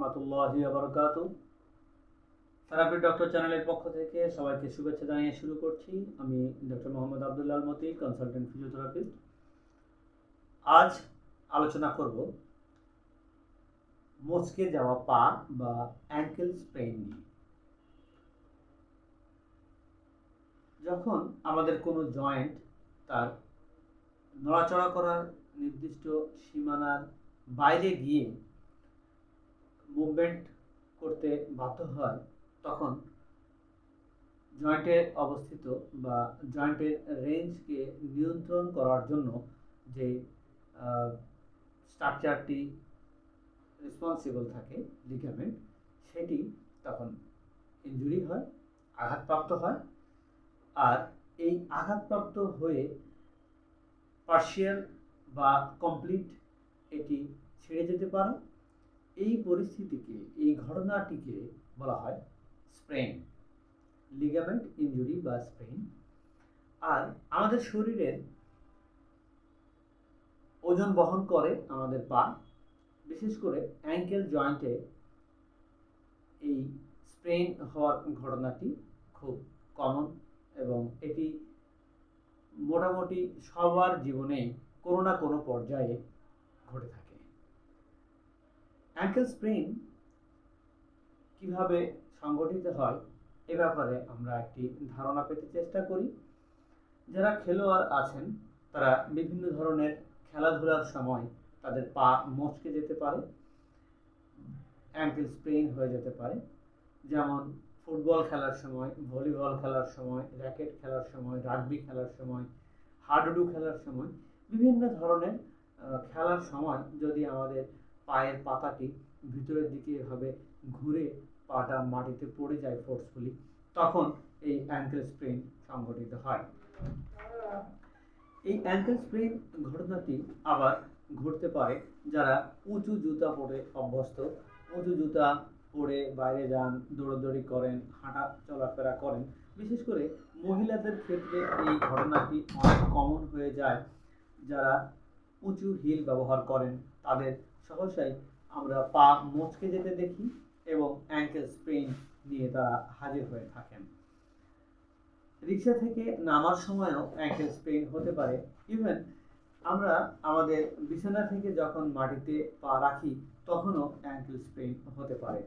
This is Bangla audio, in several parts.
রহমতুল্লাহি বরকাত থেরাপি ডক্টর চ্যানেলের পক্ষ থেকে সবাইকে শুভেচ্ছা জানিয়ে শুরু করছি। আমি doctor Mohammad Moti consultant physiotherapist আজ আলোচনা করব যাওয়া পা বা অ্যাঙ্কেল স্প্রেন নিয়ে। যখন আমাদের কোনো জয়েন্ট তার নড়াচড়া করার নির্দিষ্ট সীমানার বাইরে গিয়ে মুভমেন্ট করতে বাধ্য হয়, তখন জয়েন্টের অবস্থিত বা জয়েন্টের রেঞ্জকে নিয়ন্ত্রণ করার জন্য যে স্ট্রাকচারটি রেসপন্সিবল থাকে লিগামেন্ট সেটি তখন ইঞ্জুরি হয়, আঘাতপ্রাপ্ত হয়। আর এই আঘাতপ্রাপ্ত হয়ে পার্শিয়াল বা কমপ্লিট এটি ছেড়ে যেতে পারে। এই পরিস্থিতিকে, এই ঘটনাটিকে বলা হয় স্প্রেন লিগামেন্ট ইঞ্জুরি বা স্প্রেন। আর আমাদের শরীরের ওজন বহন করে আমাদের পা, বিশেষ করে অ্যাঙ্কেল জয়েন্টে এই স্প্রেন হওয়ার ঘটনাটি খুব কমন এবং এটি মোটামুটি সবার জীবনে কোনো না কোনো পর্যায়ে ঘটে থাকে। অ্যাঙ্কেল স্প্রেন কীভাবে সংগঠিত হয় এ ব্যাপারে আমরা একটি ধারণা পেতে চেষ্টা করি। যারা খেলোয়াড় আছেন, তারা বিভিন্ন ধরনের খেলাধুলার সময় তাদের পা মচকে যেতে পারে অ্যাঙ্কেল স্প্রেন হয়ে যেতে পারে। যেমন ফুটবল খেলার সময়, ভলিবল খেলার সময় র্যাকেট খেলার সময় রাগবি খেলার সময়, হাডুডু খেলার সময়, বিভিন্ন ধরনের খেলার সময় যদি আমাদের পায়ের পাতাটি ভিতরের দিকে এভাবে ঘুরে পাটা মাটিতে পড়ে যায় ফোর্সফুলি তখন এই অ্যাঙ্কেল স্প্রেন সংঘটিত হয়। এই অ্যাঙ্কেল স্প্রেন ঘটনাটি আবার ঘটতে পারে যারা উঁচু জুতা পরে অভ্যস্ত, উঁচু জুতা পরে বাইরে যান, দৌড়াদৌড়ি করেন, হাঁটা চলাফেরা করেন, বিশেষ করে মহিলাদের ক্ষেত্রে এই ঘটনাটি অনেক কমন হয়ে যায়। যারা উঁচু হিল ব্যবহার করেন, তাদের সহসাই আমরা পা মচকে যেতে দেখি এবং অ্যাঙ্কেল স্প্রেন নিয়ে তারা হাজির হয়ে থাকেন। রিক্সা থেকে নামার সময়ও অ্যাঙ্কেল স্প্রেন হতে পারে। ইভেন আমরা আমাদের বিছানা থেকে যখন মাটিতে পা রাখি, তখনও অ্যাঙ্কেল স্প্রেন হতে পারে।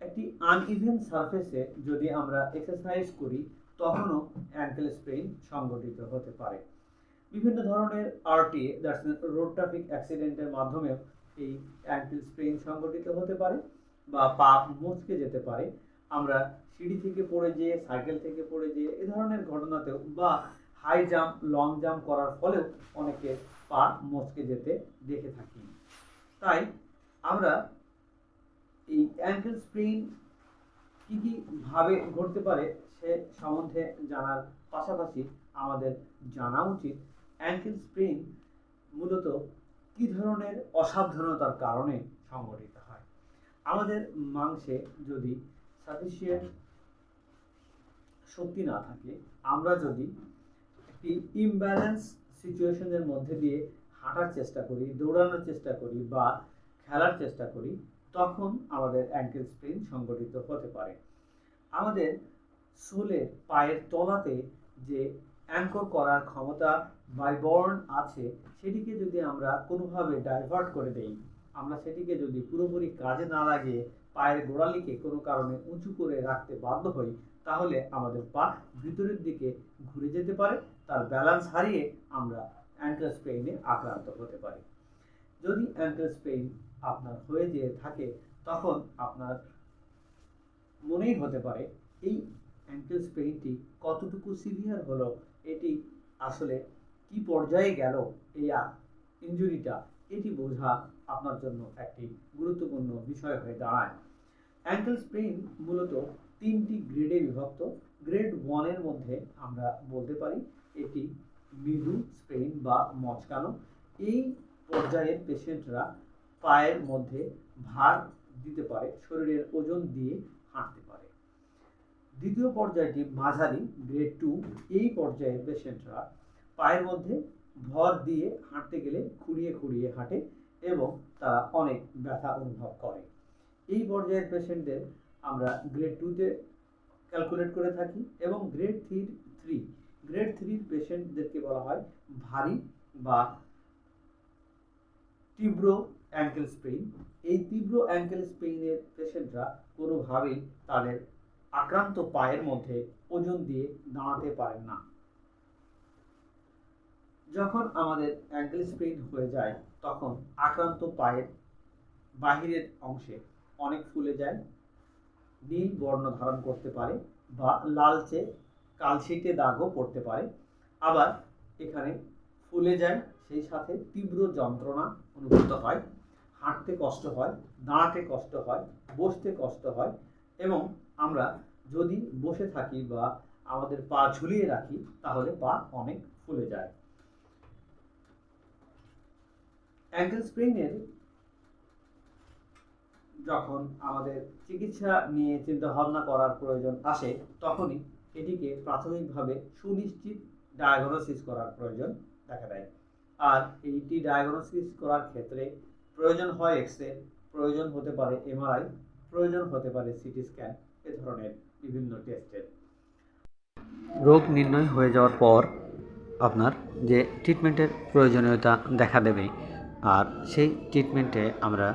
একটি আনইভেন সারফেসে যদি আমরা এক্সারসাইজ করি, তখনও অ্যাঙ্কেল স্প্রেন সংগঠিত হতে পারে। বিভিন্ন ধরনের আরটিএ দ্যাটস রোড ট্রাফিক অ্যাক্সিডেন্টের মাধ্যমেও এই অ্যাঙ্কেল স্প্রেন সংগঠিত হতে পারে বা পা মুচকে যেতে পারে। আমরা সিঁড়ি থেকে পড়ে যেয়ে সাইকেল থেকে পড়ে যেয়ে এ ধরনের ঘটনাতেও বা হাই জাম্প লং জাম্প করার ফলেও অনেকে পা মচকে যেতে দেখে থাকি। তাই আমরা এই অ্যাঙ্কেল স্প্রেন কী কী ভাবে ঘটতে পারে সে সম্বন্ধে জানার পাশাপাশি আমাদের জানা উচিত অ্যাঙ্কেল স্প্রেন মূলত কী ধরনের অসাবধানতার কারণে সংঘটিত হয়? আমাদের মাংসে যদি সাফিসিয়েন্ট শক্তি না থাকে, আমরা যদি একটি ইমব্যালেন্স সিচুয়েশনের মধ্যে দিয়ে হাঁটার চেষ্টা করি, দৌড়ানোর চেষ্টা করি বা খেলার চেষ্টা করি, তখন আমাদের অ্যাঙ্কেল স্প্রেন সংগঠিত হতে পারে। আমাদের সোলের পায়ের তলাতে যে অ্যাঙ্কর করার ক্ষমতা বাইবর্ন আছে, সেটিকে যদি আমরা কোনোভাবে ডাইভার্ট করে দেই, আমরা সেটিকে যদি পুরোপুরি কাজে না লাগিয়ে পায়ের গোড়ালিকে কোনো কারণে উঁচু করে রাখতে বাধ্য হই, তাহলে আমাদের পা ভিতরের দিকে ঘুরে যেতে পারে, তার ব্যালেন্স হারিয়ে আমরা অ্যাঙ্কেল স্প্রেইনে আক্রান্ত হতে পারি। যদি অ্যাঙ্কেল স্প্রেইন আপনার হয়ে যেয়ে থাকে, তখন আপনার মনেই হতে পারে, এই অ্যাঙ্কেল স্প্রেইনটি কতটুকু সিভিয়ার হলো, এটি আসলে কি পর্যায়ে গেল এই ইঞ্জুরিটা এটি বোঝা আপনার জন্য একটি গুরুত্বপূর্ণ বিষয় হয়ে দাঁড়ায়। অ্যাঙ্কেল স্প্রেইন মূলত তিনটি গ্রেডে বিভক্ত। গ্রেড ওয়ানের মধ্যে আমরা বলতে পারি এটি মৃদু স্প্রেইন বা মচকানো। এই পর্যায়ের পেশেন্টরা পায়ের মধ্যে ভার দিতে পারে, শরীরের ওজন দিয়ে হাঁটতে পারে। দ্বিতীয় পর্যায়টি মাঝারি গ্রেড টু এই পর্যায়ের পেশেন্টরা পায়ের মধ্যে ভর দিয়ে হাঁটতে গেলে খুঁড়িয়ে খুঁড়িয়ে হাঁটে এবং তারা অনেক ব্যথা অনুভব করে। এই পর্যায়ের পেশেন্টদের আমরা গ্রেড টুতে ক্যালকুলেট করে থাকি এবং গ্রেড থ্রি থ্রি গ্রেড থ্রির পেশেন্টদেরকে বলা হয় ভারী বা তীব্র অ্যাঙ্কেল স্পেইন এই তীব্র অ্যাঙ্কেল স্পেইনের পেশেন্টরা কোনোভাবেই তাদের আক্রান্ত পায়ের মধ্যে ওজন দিয়ে দাঁড়াতে পারেন না। যখন আমাদের অ্যাঙ্কেল স্প্রেইন হয়ে যায়, তখন আক্রান্ত পায়ের বাহিরের অংশে অনেক ফুলে যায়, নীল বর্ণ ধারণ করতে পারে বা লালচে কালশিটে দাগও পড়তে পারে। আবার এখানে ফুলে যায়, সেই সাথে তীব্র যন্ত্রণা অনুভূত হয়, হাঁটতে কষ্ট হয়, দাঁড়াতে কষ্ট হয়, বসতে কষ্ট হয় এবং আমরা যদি বসে থাকি বা আমাদের পা ঝুলিয়ে রাখি, তাহলে পা অনেক ফুলে যায়। অ্যাঙ্কেল স্প্রিংয়ের যখন আমাদের চিকিৎসা নিয়ে চিন্তা ভাবনা করার প্রয়োজন আসে, তখনই এটিকে প্রাথমিকভাবে সুনিশ্চিত ডায়াগনোসিস করার প্রয়োজন দেখা দেয়। আর এইটি ডায়াগনোসিস করার ক্ষেত্রে প্রয়োজন হয় এক্স রে প্রয়োজন হতে পারে এমআরআই প্রয়োজন হতে পারে সিটি স্ক্যান এ ধরনের বিভিন্ন টেস্টের রোগ নির্ণয় হয়ে যাওয়ার পর আপনার যে ট্রিটমেন্টের প্রয়োজনীয়তা দেখা দেবে আর সেই ট্রিটমেন্টে আমরা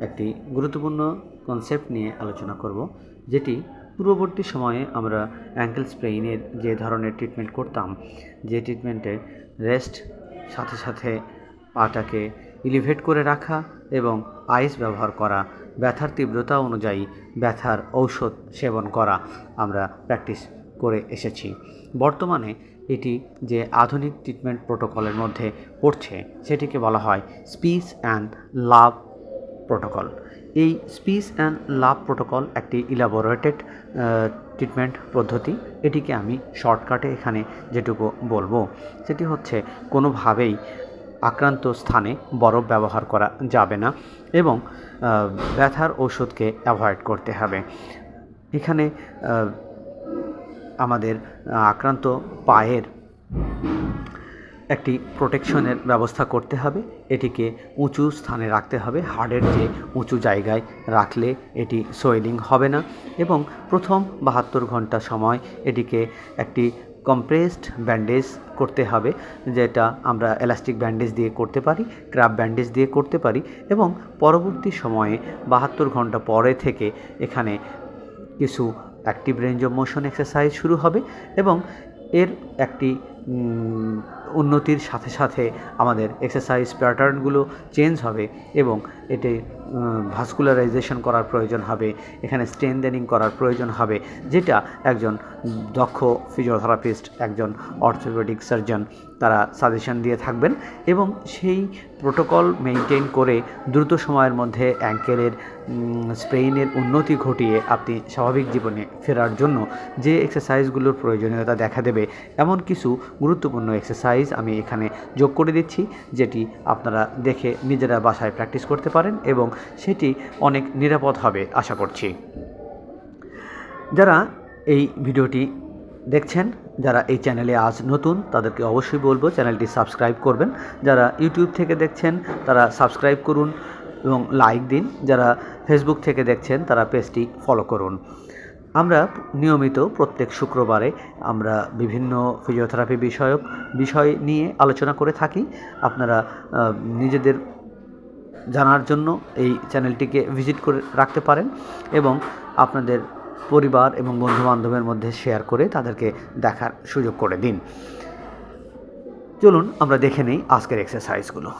একটি গুরুত্বপূর্ণ কনসেপ্ট নিয়ে আলোচনা করব, যেটি পূর্ববর্তী সময়ে আমরা অ্যাঙ্কেল স্প্রেইনের যে ধরনের ট্রিটমেন্ট করতাম, যে ট্রিটমেন্টে রেস্ট সাথে সাথে পাটাকে ইলিভেট করে রাখা এবং আইস ব্যবহার করা, ব্যথার তীব্রতা অনুযায়ী ব্যথার ঔষধ সেবন করা আমরা প্র্যাকটিস করে এসেছি। বর্তমানে এটি যে আধুনিক ট্রিটমেন্ট প্রোটোকলের মধ্যে পড়ছে, সেটিকে বলা হয় স্পিচ অ্যান্ড লাভ প্রোটোকল এই স্পিচ অ্যান্ড লাভ প্রোটোকল একটি ইলাবোরেটেড ট্রিটমেন্ট পদ্ধতি। এটিকে আমি শর্টকাটে এখানে যেটুকু বলব, সেটি হচ্ছে কোনোভাবেই আক্রান্ত স্থানে বরফ ব্যবহার করা যাবে না এবং ব্যথার ওষুধকে অ্যাভয়েড করতে হবে। এখানে আমাদের আক্রান্ত পায়ের একটি প্রোটেকশনের ব্যবস্থা করতে হবে। এটিকে উঁচু স্থানে রাখতে হবে। হাড়ের যে উঁচু জায়গায় রাখলে এটি সোয়েলিং হবে না। এবং প্রথম বাহাত্তর ঘণ্টা সময় এটিকে একটি কম্প্রেসড ব্যান্ডেজ করতে হবে, যেটা আমরা এলাস্টিক ব্যান্ডেজ দিয়ে করতে পারি ক্র্যাব ব্যান্ডেজ দিয়ে করতে পারি। এবং পরবর্তী সময়ে বাহাত্তর ঘণ্টা পরে থেকে এখানে কিছু active range of motion exercise শুরু হবে এবং এর একটি উন্নতির সাথে সাথে আমাদের এক্সারসাইজ প্যাটার্নগুলো চেঞ্জ হবে এবং এতে ভাস্কুলারাইজেশন করার প্রয়োজন হবে, এখানে স্ট্রেনদেনিং করার প্রয়োজন হবে, যেটা একজন দক্ষ ফিজিওথেরাপিস্ট একজন অর্থোপেডিক সার্জন তারা সাজেশন দিয়ে থাকবেন এবং সেই প্রোটোকল মেনটেন করে দ্রুত সময়ের মধ্যে অ্যাঙ্কেলের স্প্রেইনের উন্নতি ঘটিয়ে আপনি স্বাভাবিক জীবনে ফেরার জন্য যে এক্সারসাইজগুলোর প্রয়োজনীয়তা দেখা দেবে, এমন কিছু গুরুত্বপূর্ণ এক্সারসাইজ আমি এখানে যোগ করে দিচ্ছি, যেটি আপনারা দেখে নিজেরা বাসায় প্র্যাকটিস করতে পারেন এবং সেটি অনেক নিরাপদ হবে, আশা করছি। যারা এই ভিডিওটি দেখছেন, যারা এই চ্যানেলে আজ নতুন, তাদেরকে অবশ্যই বলব চ্যানেলটি সাবস্ক্রাইব করবেন। যারা ইউটিউব থেকে দেখছেন, তারা সাবস্ক্রাইব করুন এবং লাইক দিন। যারা ফেসবুক থেকে দেখছেন, তারা পেজটি ফলো করুন। আমরা নিয়মিত প্রত্যেক শুক্রবারে আমরা বিভিন্ন ফিজিওথেরাপি বিষয়ক বিষয় নিয়ে আলোচনা করে থাকি। আপনারা নিজেদের জানার জন্য এই চ্যানেলটিকে ভিজিট করে রাখতে পারেন এবং আপনাদের পরিবার এবং বন্ধুবান্ধবের মধ্যে শেয়ার করে তাদেরকে দেখার সুযোগ করে দিন। চলুন, আমরা দেখে নেই আজকের এক্সারসাইজগুলো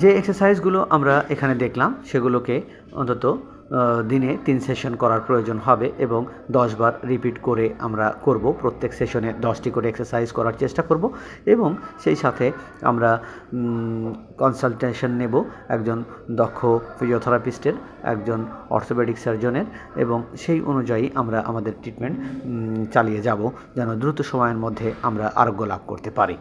যে এক্সারসাইজগুলো আমরা এখানে দেখলাম, সেগুলোকে অন্তত দিনে তিন সেশন করার প্রয়োজন হবে এবং দশবার রিপিট করে আমরা করব। প্রত্যেক সেশনে দশটি করে এক্সারসাইজ করার চেষ্টা করব এবং সেই সাথে আমরা কনসালটেশন নেব একজন দক্ষ ফিজিওথেরাপিস্টের একজন অর্থোপেডিক সার্জনের এবং সেই অনুযায়ী আমরা আমাদের ট্রিটমেন্ট চালিয়ে যাব যেন দ্রুত সময়ের মধ্যে আমরা আরোগ্য লাভ করতে পারি।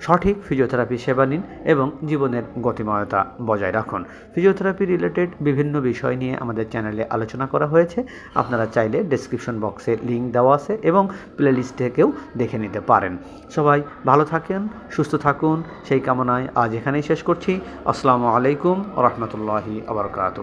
সঠিক ফিজিওথেরাপি সেবা নিন এবং জীবনের গতিময়তা বজায় রাখুন। ফিজিওথেরাপি রিলেটেড বিভিন্ন বিষয় নিয়ে আমাদের চ্যানেলে আলোচনা করা হয়েছে। আপনারা চাইলে ডেসক্রিপশন বক্সে লিঙ্ক দেওয়া আছে এবং প্লেলিস্ট থেকেও দেখে নিতে পারেন। সবাই ভালো থাকেন, সুস্থ থাকুন, সেই কামনায় আজ এখানেই শেষ করছি। আসসালামু আলাইকুম রহমতুল্লাহি আবরকাত